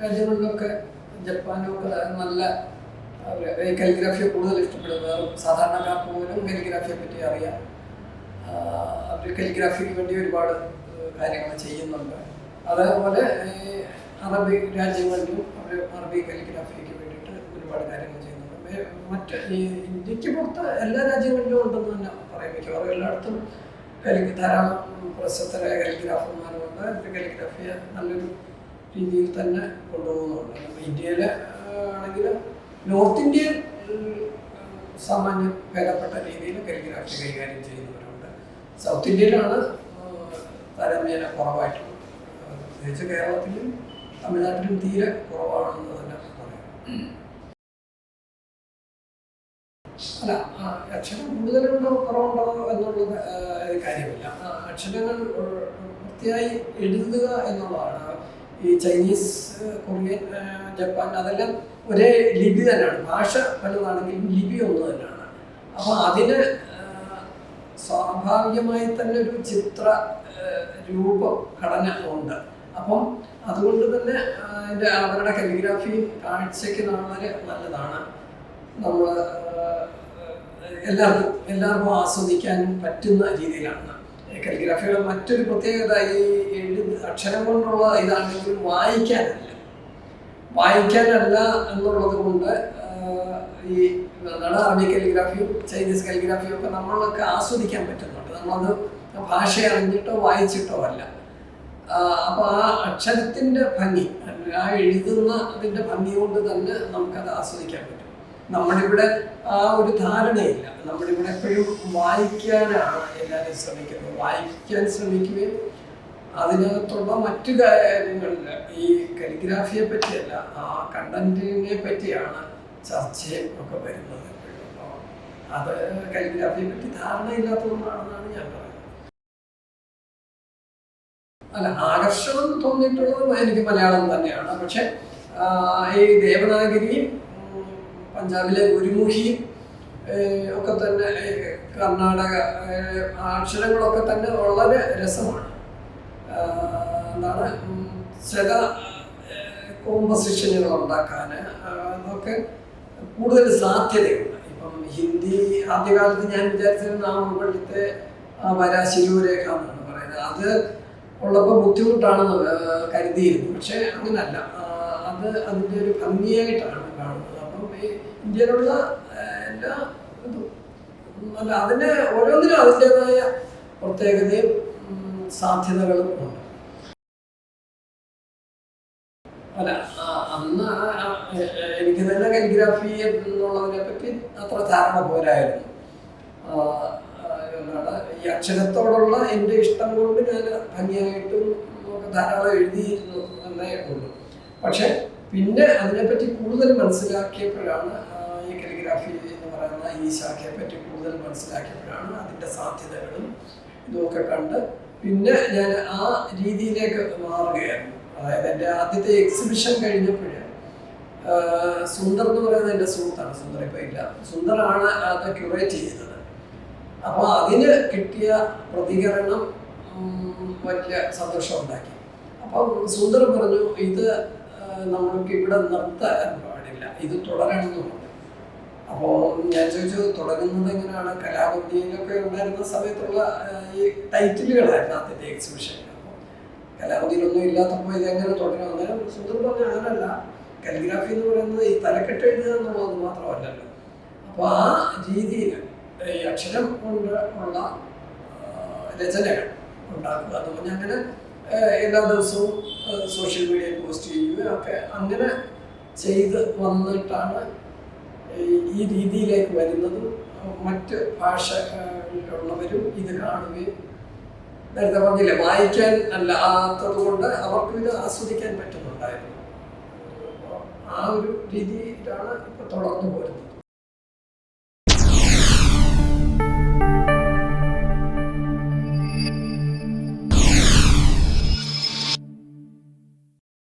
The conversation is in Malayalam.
രാജ്യങ്ങളിലൊക്കെ ജപ്പാനിലൊക്കെ നല്ല കാലിഗ്രാഫിയെ കൂടുതൽ ഇഷ്ടപ്പെടുന്നത് സാധാരണക്കാർ പോലും കാലിഗ്രാഫിയെ പറ്റി അറിയാം. അവർ കാലിഗ്രാഫിക്ക് വേണ്ടി ഒരുപാട് കാര്യങ്ങൾ ചെയ്യുന്നുണ്ട്. അതേപോലെ അറബി രാജ്യങ്ങളിലും അവർ അറബി കാലിഗ്രാഫിക്ക് വേണ്ടിയിട്ട് ഒരുപാട് കാര്യങ്ങൾ ചെയ്യുന്നുണ്ട്. മറ്റ് ഈ ഇന്ത്യയ്ക്ക് പുറത്ത് എല്ലാ രാജ്യങ്ങളിലും ഉണ്ടെന്ന് തന്നെ പറയാൻ മിക്കവാറും എല്ലായിടത്തും കലി ധാരാളം പ്രശസ്തരായ വന്ന് അവർ കാലിഗ്രാഫിയെ നല്ലൊരു രീതിയിൽ തന്നെ കൊണ്ടുപോകുന്നുണ്ട്. നമ്മൾ ഇന്ത്യയിൽ നോർത്ത് ഇന്ത്യൻ സാമാന്യം ഭേദപ്പെട്ട രീതിയിൽ കാലിഗ്രാഫി കൈകാര്യം ചെയ്യുന്നവരുണ്ട്. സൗത്ത് ഇന്ത്യയിലാണ് താരതമ്യേന കുറവായിട്ടുള്ളത്. പ്രത്യേകിച്ച് കേരളത്തിലും തമിഴ്നാട്ടിലും തീരെ കുറവാണെന്ന് തന്നെ പറയാം. അല്ല അക്ഷരം കൂടുതലുണ്ടോ കുറവുണ്ടോ എന്നുള്ളത് കാര്യമില്ല. അക്ഷരങ്ങൾ വൃത്തിയായി എഴുതുക എന്നുള്ളതാണ്. ഈ ചൈനീസ് കൊറിയൻ ജപ്പാൻ അതെല്ലാം ഒരേ ലിപി തന്നെയാണ്. ഭാഷ പലതാണെങ്കിലും ലിപി ഒന്ന് തന്നെയാണ്. അപ്പോൾ അതിന് സ്വാഭാവികമായി തന്നെ ഒരു ചിത്ര രൂപ ഘടന ഉണ്ട്. അപ്പം അതുകൊണ്ട് തന്നെ അതിന്റെ അവരുടെ കലിഗ്രാഫിയും കാഴ്ചയ്ക്ക് വളരെ നല്ലതാണ്. നമ്മൾ എല്ലാവർക്കും എല്ലാവർക്കും ആസ്വദിക്കാൻ പറ്റുന്ന രീതിയിലാണ്. കലിഗ്രാഫിയുടെ മറ്റൊരു പ്രത്യേകത ഈ എഴുതി അക്ഷരം കൊണ്ടുള്ള ഇതാണെങ്കിൽ വായിക്കാനല്ല. വായിക്കാനല്ല എന്നുള്ളത് കൊണ്ട് ഈ എന്താണ് അറബി കലിഗ്രാഫിയും ചൈനീസ് കലിഗ്രാഫിയും ഒക്കെ നമ്മളൊക്കെ ആസ്വദിക്കാൻ പറ്റുന്നുണ്ട്. നമ്മളത് ഭാഷ അറിഞ്ഞിട്ടോ വായിച്ചിട്ടോ അല്ല. അപ്പോൾ ആ അക്ഷരത്തിന്റെ ഭംഗി ആ എഴുതുന്ന അതിന്റെ ഭംഗി കൊണ്ട് തന്നെ നമുക്കത് ആസ്വദിക്കാൻ പറ്റും. നമ്മുടെ ഇവിടെ ആ ഒരു ധാരണയില്ല. നമ്മളിവിടെ എപ്പോഴും വായിക്കാനാണ് എല്ലാവരും ശ്രമിക്കുന്നത്. വായിക്കാൻ ശ്രമിക്കുകയും അതിനകത്തുള്ള മറ്റു കാര്യങ്ങളിൽ ഈ കലിഗ്രാഫിയെ പറ്റിയല്ല ആ കണ്ടന്റിനെ പറ്റിയാണ് ചർച്ചയും ഒക്കെ വരുന്നത് അത് കലിഗ്രാഫിയെ പറ്റി ധാരണയില്ലാത്തതുകൊണ്ടാണെന്നാണ് ഞാൻ പറയുന്നത്. അല്ല ആകർഷണം തോന്നിയിട്ടുള്ളത് എനിക്ക് മലയാളം തന്നെയാണ്. പക്ഷെ ഈ ദേവനാഗരിയും പഞ്ചാബിലെ ഗുരുമുഖിയും ഒക്കെ തന്നെ കർണാടക അക്ഷരങ്ങളൊക്കെ തന്നെ വളരെ രസമാണ്. എന്താണ് ചില കോമ്പസിഷനുകൾ ഉണ്ടാക്കാൻ അതൊക്കെ കൂടുതൽ സാധ്യതയുണ്ട്. ഇപ്പം ഹിന്ദി ആദ്യകാലത്ത് ഞാൻ വിചാരിച്ചിരുന്ന ആ മുകളിലത്തെ ആ വര ശിരൂരേഖ എന്നാണ് പറയുന്നത്. അത് ഉള്ളപ്പോൾ ബുദ്ധിമുട്ടാണെന്ന് കരുതിയിരുന്നു. പക്ഷേ അങ്ങനല്ല. അത് അതിന്റെ ഒരു ഭംഗിയായിട്ടാണ് കാണുന്നത്. ഇന്ത്യയിലുള്ള എല്ലാ ഇതും. അല്ല അതിന് ഓരോന്നിനും അതിന്റെതായ പ്രത്യേകതയും സാധ്യതകളും ഉണ്ട്. അല്ല അന്ന് എനിക്ക് തന്നെ കലിഗ്രാഫി എന്നുള്ളതിനെ പറ്റി അത്ര ധാരണ പോരായിരുന്നു. ഈ അക്ഷരത്തോടുള്ള എന്റെ ഇഷ്ടം കൊണ്ട് ഞാൻ ഭംഗിയായിട്ടും ധാരാളം എഴുതിയിരുന്നു എന്നേ ഉള്ളൂ. പക്ഷെ പിന്നെ അതിനെപ്പറ്റി കൂടുതൽ മനസ്സിലാക്കിയപ്പോഴാണ് ഈ കലിഗ്രാഫി എന്ന് പറയുന്ന ഈ ശാഖയെ പറ്റി കൂടുതൽ മനസ്സിലാക്കിയപ്പോഴാണ് അതിന്റെ സാധ്യതകളും ഇതുമൊക്കെ കണ്ട് പിന്നെ ഞാൻ ആ രീതിയിലേക്ക് മാറുകയായിരുന്നു. അതായത് എന്റെ ആദ്യത്തെ എക്സിബിഷൻ കഴിഞ്ഞപ്പോഴേ സുന്ദർ എന്ന് പറയുന്നത് എന്റെ സുഹൃത്താണ് സുന്ദർ ഇപ്പോൾ ഇല്ല. സുന്ദറാണ് അത് ക്യൂറേറ്റ് ചെയ്തത്. അപ്പോൾ അതിന് കിട്ടിയ പ്രതികരണം വലിയ സന്തോഷം ഉണ്ടാക്കി അപ്പം സുന്ദർ പറഞ്ഞു ഇത് ആ, നമ്മൾക്ക് ഇവിടെ നിർത്താൻ പാടില്ല. ഇത് തുടരണമെന്നുണ്ട് അപ്പോൾ ഞാൻ ചോദിച്ചു തുടങ്ങുന്നത് എങ്ങനെയാണ്? കലാപതിയിലൊക്കെ ഉണ്ടായിരുന്ന സമയത്തുള്ള ഈ ടൈറ്റിലുകളായിരുന്നു ആദ്യത്തെ എക്സിബിഷൻ കലാപതിയിലൊന്നും ഇല്ലാത്തപ്പോൾ ഇതെങ്ങനെ തുടരും? അന്നേരം സുന്ദർ പറഞ്ഞു അങ്ങനല്ല കലിഗ്രാഫി എന്ന് പറയുന്നത് ഈ തലക്കെട്ട് എഴുതുക എന്നുള്ളത് മാത്രമല്ലല്ലോ. അപ്പോൾ ആ രീതിയിൽ ഈ അക്ഷരം കൊണ്ട് ഉള്ള രചനകൾ ഉണ്ടാക്കുക എന്ന് പറഞ്ഞാൽ അങ്ങനെ എല്ലാ ദിവസവും സോഷ്യൽ മീഡിയയിൽ പോസ്റ്റ് ചെയ്യുകയും ഒക്കെ അങ്ങനെ ചെയ്ത് വന്നിട്ടാണ് ഈ രീതിയിലേക്ക് വരുന്നതും മറ്റ് ഭാഷകളിലുള്ളവരും ഇത് കാണുകയും നേരത്തെ പറഞ്ഞില്ലേ വായിക്കാൻ അല്ലാത്തത് കൊണ്ട് അവർക്കും ഇത് ആസ്വദിക്കാൻ പറ്റുന്നുണ്ടായിരുന്നു. ആ ഒരു രീതിയിലാണ് ഇപ്പൊ തുടർന്നു പോരുന്നത്.